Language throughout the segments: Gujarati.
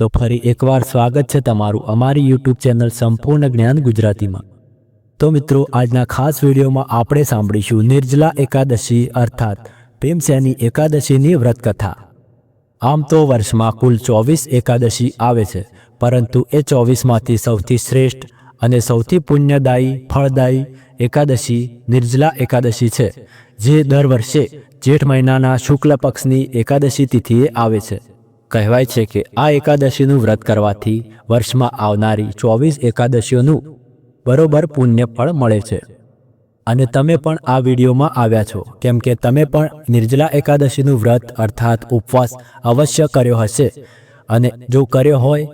તો ફરી એકવાર સ્વાગત છે તમારું અમારી યુટ્યુબ ચેનલ સંપૂર્ણ જ્ઞાન ગુજરાતીમાં. તો મિત્રો, આજના ખાસ વિડીયોમાં આપણે સાંભળીશું નિર્જલા એકાદશી અર્થાત ભીમસેની એકાદશીની વ્રતકથા. આમ તો વર્ષમાં કુલ ચોવીસ એકાદશી આવે છે, પરંતુ એ ચોવીસમાંથી સૌથી શ્રેષ્ઠ અને સૌથી પુણ્યદાયી, ફળદાયી એકાદશી નિર્જલા એકાદશી છે, જે દર વર્ષે જેઠ મહિનાના શુક્લ પક્ષની એકાદશી તિથિએ આવે છે. કહેવાય છે કે આ એકાદશીનું વ્રત કરવાથી વર્ષમાં આવનારી ચોવીસ એકાદશીઓનું બરોબર પુણ્ય ફળ મળે છે. અને તમે પણ આ વિડીયોમાં આવ્યા છો. કેમ કે તમે પણ નિર્જલા એકાદશીનું વ્રત અર્થાત ઉપવાસ અવશ્ય કર્યો હશે. અને જો કર્યો હોય,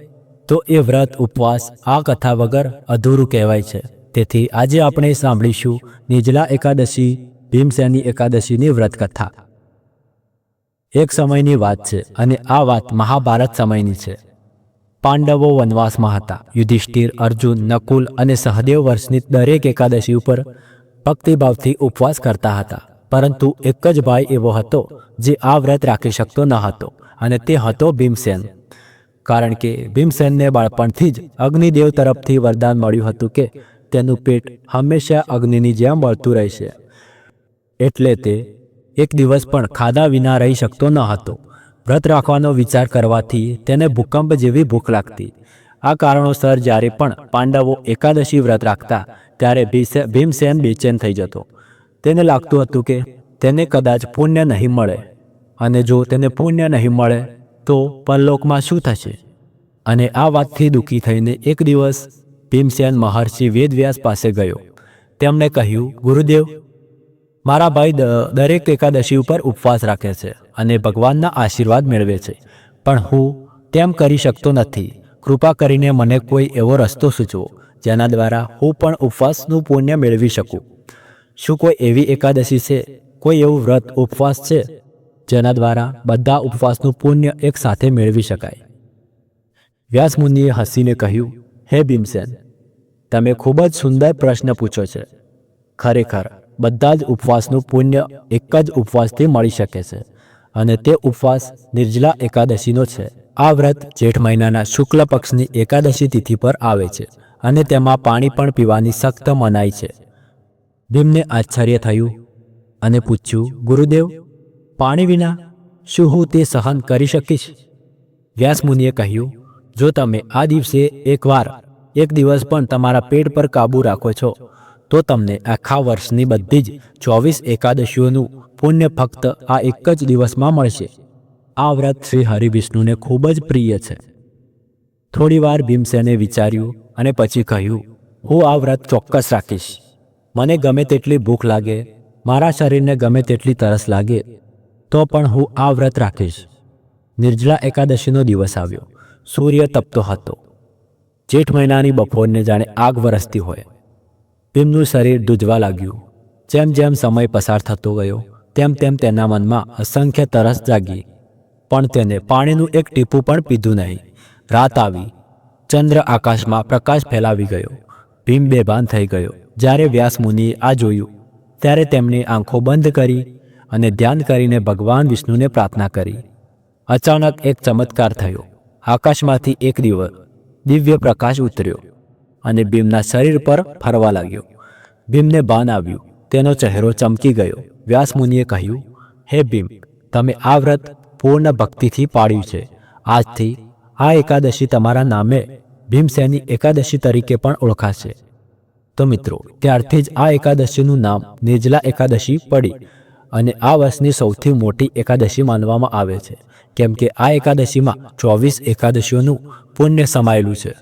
તો એ વ્રત ઉપવાસ આ કથા વગર અધૂરું કહેવાય છે. તેથી આજે આપણે સાંભળીશું નિર્જલા એકાદશી, ભીમસેની એકાદશીની વ્રત કથા એક સમયની વાત છે અને આ વાત મહાભારત સમયની છે. પાંડવો વનવાસમાં હતા. યુધિષ્ઠિર, અર્જુન, નકુલ અને સહદેવ વર્ષની દરેક એકાદશી ઉપર ભક્તિભાવથી ઉપવાસ કરતા હતા. પરંતુ એક જ ભાઈ એવો હતો જે આ વ્રત રાખી શકતો ન હતો અને તે હતો ભીમસેન. કારણ કે ભીમસેનને બાળપણથી જ અગ્નિદેવ તરફથી વરદાન મળ્યું હતું કે તેનું પેટ હંમેશા અગ્નિની જેમ બળતું રહેશે. એટલે તે એક દિવસ પણ ખાધા વિના રહી શકતો ન હતો. વ્રત રાખવાનો વિચાર કરવાથી તેને ભૂકંપ જેવી ભૂખ લાગતી. આ કારણોસર જ્યારે પણ પાંડવો એકાદશી વ્રત રાખતા, ત્યારે ભીમસેન બેચેન થઈ જતો. તેને લાગતું હતું કે તેને કદાચ પુણ્ય નહીં મળે અને જો તેને પુણ્ય નહીં મળે, તો પરલોકમાં શું થશે? અને આ વાતથી દુઃખી થઈને એક દિવસ ભીમસેન મહર્ષિ વેદવ્યાસ પાસે ગયો. તેમણે કહ્યું, ગુરુદેવ મારા ભાઈ દરેક એકાદશી ઉપર ઉપવાસ રાખે છે અને ભગવાનના આશીર્વાદ મેળવે છે. પણ હું તેમ કરી શકતો નથી. કૃપા કરીને મને કોઈ એવો રસ્તો સૂચવો, જેના દ્વારા હું પણ ઉપવાસનું પુણ્ય મેળવી શકું. શું કોઈ એવી એકાદશી છે, કોઈ એવું વ્રત ઉપવાસ છે, જેના દ્વારા બધા ઉપવાસનું પુણ્ય એક સાથે મેળવી શકાય? વ્યાસમુનિએ હસીને કહ્યું, હે ભીમસેન, તમે ખૂબ જ સુંદર પ્રશ્ન પૂછો છે. ખરેખર બધા જ ઉપવાસનું પુણ્ય એક જ ઉપવાસથી મળી શકે છે. અને તે ઉપવાસ નિર્જલા એકાદશીનો છે. આ વ્રત જેઠ મહિનાના શુક્લ પક્ષની એકાદશી તિથિ પર આવે છે અને તેમાં પાણી પણ પીવાની સખ્ત મનાઈ છે. ભીમને આશ્ચર્ય થયું અને પૂછ્યું, ગુરુદેવ, પાણી વિના શું હું તે સહન કરી શકીશ? વ્યાસમુનિએ કહ્યું, જો તમે આ દિવસે એકવાર, એક દિવસ પણ તમારા પેટ પર કાબૂ રાખો છો તો તમને આખા વર્ષની બધી જ ચોવીસ એકાદશીઓનું પુણ્ય ફક્ત આ એક જ દિવસમાં મળશે. આ વ્રત શ્રી હરિવિષ્ણુને ખૂબ જ પ્રિય છે. થોડીવાર ભીમસેને વિચાર્યું અને પછી કહ્યું, હું આ વ્રત ચોક્કસ રાખીશ. મને ગમે તેટલી ભૂખ લાગે, મારા શરીરને ગમે તેટલી તરસ લાગે, તો પણ હું આ વ્રત રાખીશ. નિર્જલા એકાદશીનો દિવસ આવ્યો. સૂર્ય તપતો હતો. જેઠ મહિનાની બપોરને જાણે આગ વરસતી હોય. ભીમનું શરીર દૂધવા લાગ્યું. જેમ જેમ સમય પસાર થતો ગયો, તેમ તેમ તેના મનમાં અસંખ્ય તરસ જાગી. પણ તેને પાણીનું એક ટીપું પણ પીધું નહીં. રાત આવી. ચંદ્ર આકાશમાં પ્રકાશ ફેલાવી ગયો. ભીમ બેભાન થઈ ગયો. જ્યારે વ્યાસ મુનિએ આ જોયું, ત્યારે તેમની આંખો બંધ કરી અને ધ્યાન કરીને ભગવાન વિષ્ણુને પ્રાર્થના કરી. અચાનક એક ચમત્કાર થયો. આકાશમાંથી એક દિવસ દિવ્ય પ્રકાશ ઉતર્યો. અને ભીમના શરીર પર ફરવા લાગ્યો. ભીમને ભાન આવ્યું. તેનો ચહેરો ચમકી ગયો. વ્યાસમુનિએ કહ્યું, હે ભીમ, તમે આ વ્રત પૂર્ણ ભક્તિથી પાડ્યું છે. આજથી આ એકાદશી તમારા નામે ભીમસેની એકાદશી તરીકે પણ ઓળખાશે. તો મિત્રો, ત્યારથી જ આ એકાદશીનું નામ નિર્જલા એકાદશી પડી અને આ વર્ષની સૌથી મોટી એકાદશી માનવામાં આવે છે. કેમ કે આ એકાદશીમાં ચોવીસ એકાદશીઓનું પુણ્ય સમાયેલું છે.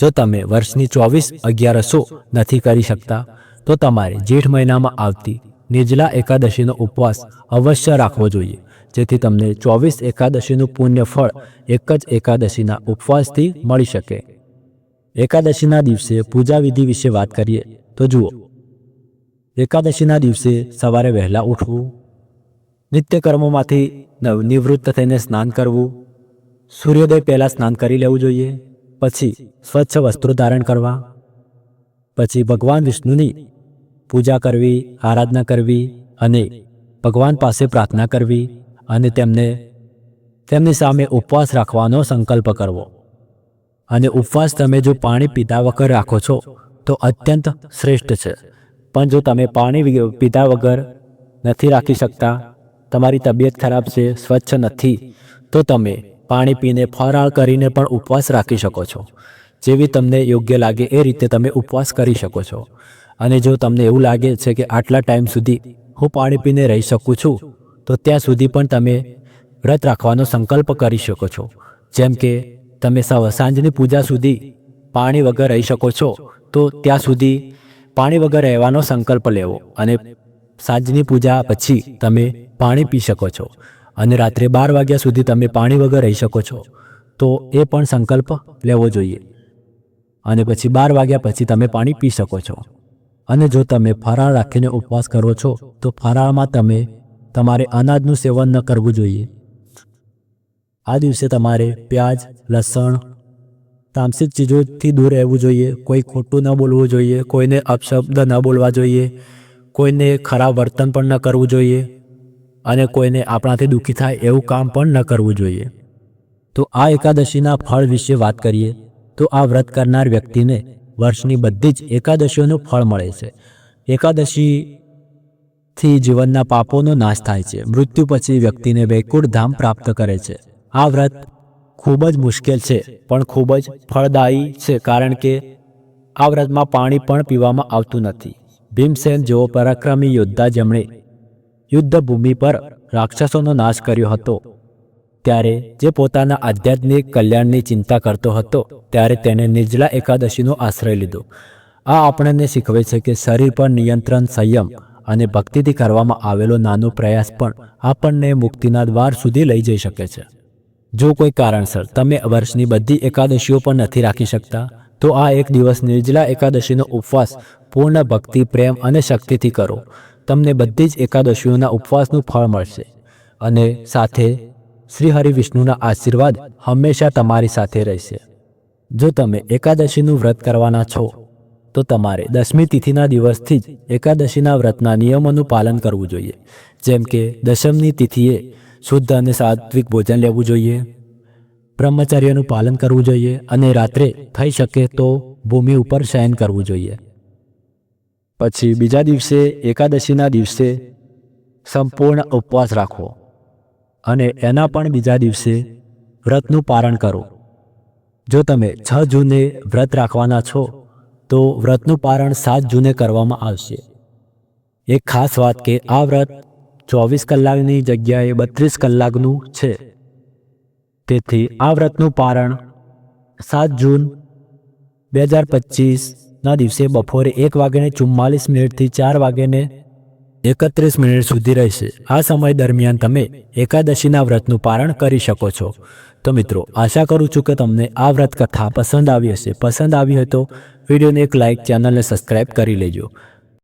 જો તમે વર્ષની ચોવીસ, અગિયારસો નથી કરી શકતા, તો તમારે જેઠ મહિનામાં આવતી નિર્જલા એકાદશીનો ઉપવાસ અવશ્ય રાખવો જોઈએ, જેથી તમને ચોવીસ એકાદશીનું પુણ્ય ફળ એક જ એકાદશીના ઉપવાસથી મળી શકે. એકાદશીના દિવસે પૂજા વિધિ વિશે વાત કરીએ તો જુઓ. એકાદશીના દિવસે સવારે વહેલા ઉઠવું, નિત્યકર્મોમાંથી નવ- નિવૃત્ત થઈને સ્નાન કરવું, સૂર્યોદય પહેલાં સ્નાન કરી લેવું જોઈએ પછી સ્વચ્છ વસ્ત્રો ધારણ કરવા, પછી ભગવાન વિષ્ણુની પૂજા કરવી, આરાધના કરવી અને ભગવાન પાસે પ્રાર્થના કરવી અને તેમને, તેમની સામે ઉપવાસ રાખવાનો સંકલ્પ કરવો. અને ઉપવાસ તમે જો પાણી પીધા વગર રાખો છો, તો અત્યંત શ્રેષ્ઠ છે. પણ જો તમે પાણી પીધા વગર નથી રાખી શકતા, તમારી તબિયત ખરાબ છે, સ્વચ્છ નથી, તો તમે પાણી પીને ફરાળ કરીને પણ ઉપવાસ રાખી શકો છો. જેવી તમને યોગ્ય લાગે એ રીતે તમે ઉપવાસ કરી શકો છો. અને જો તમને એવું લાગે છે કે આટલા ટાઈમ સુધી હું પાણી પીને રહી શકું છું, તો ત્યાં સુધી પણ તમે વ્રત રાખવાનો સંકલ્પ કરી શકો છો. જેમ કે, તમે સાંજની પૂજા સુધી પાણી વગર રહી શકો છો, તો ત્યાં સુધી પાણી વગર રહેવાનો સંકલ્પ લેવો અને સાંજની પૂજા પછી તમે પાણી પી શકો છો. અને રાત્રે બાર વાગ્યા સુધી તમે પાણી વગર રહી શકો છો. તો એ પણ સંકલ્પ લેવો જોઈએ. અને પછી બાર વાગ્યા પછી તમે પાણી પી શકો છો. અને જો તમે ફરાળ રાખીને ઉપવાસ કરો છો, તો ફરાળમાં તમે તમારે અનાજનું સેવન ન કરવું જોઈએ. આ દિવસે તમારે પ્યાજ, લસણ, તામસિક ચીજોથી દૂર રહેવું જોઈએ. કોઈ ખોટું ન બોલવું જોઈએ. કોઈને અપશબ્દ ન બોલવા જોઈએ. કોઈને ખરાબ વર્તન પણ ન કરવું જોઈએ. અને કોઈને આપણાથી દુઃખી થાય એવું કામ પણ ન કરવું જોઈએ. તો આ એકાદશીના ફળ વિશે વાત કરીએ, તો આ વ્રત કરનાર વ્યક્તિને વર્ષની બધી જ એકાદશીઓનું ફળ મળે છે. એકાદશીથી જીવનના પાપોનો નાશ થાય છે. મૃત્યુ પછી વ્યક્તિને વૈકુંઠ ધામ પ્રાપ્ત કરે છે. આ વ્રત ખૂબ જ મુશ્કેલ છે, પણ ખૂબ જ ફળદાયી છે, કારણ કે આ વ્રતમાં પાણી પણ પીવામાં આવતું નથી. ભીમસેન જેવો પરાક્રમી યોદ્ધા જેમણે યુદ્ધ ભૂમિ પર રાક્ષસોનો નાશ કર્યો હતો. ત્યારે જે પોતાના આધ્યાત્મિક કલ્યાણની ચિંતા કરતો હતો, ત્યારે તેણે નિર્જલા એકાદશીનો આશ્રય લીધો. આ આપણને શીખવે છે કે શરીર પર નિયંત્રણ સંયમ અને ભક્તિથી કરવામાં આવેલો નાનો પ્રયાસ પણ આપણને મુક્તિના દ્વાર સુધી લઈ જઈ શકે છે. જો કોઈ કારણસર તમે વર્ષની બધી એકાદશીઓ પણ નથી રાખી શકતા, તો આ એક દિવસ નિર્જલા એકાદશીનો ઉપવાસ પૂર્ણ ભક્તિ, પ્રેમ અને શક્તિથી કરો. તમને બધી જ એકાદશીઓના ઉપવાસનું ફળ મળશે. અને સાથે શ્રી હરિ વિષ્ણુના આશીર્વાદ હંમેશા તમારી સાથે રહેશે. જો તમે એકાદશીનું વ્રત કરવાના છો, તો તમારે દસમી તિથિના દિવસથી જ એકાદશીના વ્રતના નિયમોનું પાલન કરવું જોઈએ. જેમ કે દશમની તિથિએ શુદ્ધ અને સાત્વિક ભોજન લેવું જોઈએ, બ્રહ્મચર્યનું પાલન કરવું જોઈએ અને રાત્રે થઈ શકે તો ભૂમિ ઉપર શયન કરવું જોઈએ. પછી બીજા દિવસે, એકાદશીના દિવસે, સંપૂર્ણ ઉપવાસ રાખો અને એના પણ બીજા દિવસે વ્રતનું પારણ કરો. જો તમે છ જૂને વ્રત રાખવાના છો, તો વ્રતનું પારણ સાત જૂને કરવામાં આવશે. એક ખાસ વાત કે આ વ્રત ચોવીસ કલાકની જગ્યાએ બત્રીસ કલાકનું છે. તેથી આ વ્રતનું પારણ સાત જૂન, બે હજાર પચીસના દિવસે બપોરે એક વાગ્યાને ચુમ્માલીસ મિનિટથી ચાર વાગ્યાને એકત્રીસ મિનિટ સુધી રહેશે. આ સમય દરમિયાન તમે એકાદશીના વ્રતનું પારણ કરી શકો છો. તો મિત્રો, આશા કરું છું કે તમને આ વ્રત કથા પસંદ આવી હશે. પસંદ આવી હોય તો વિડીયોને એક લાઇક ચેનલને સબસ્ક્રાઇબ કરી લેજો.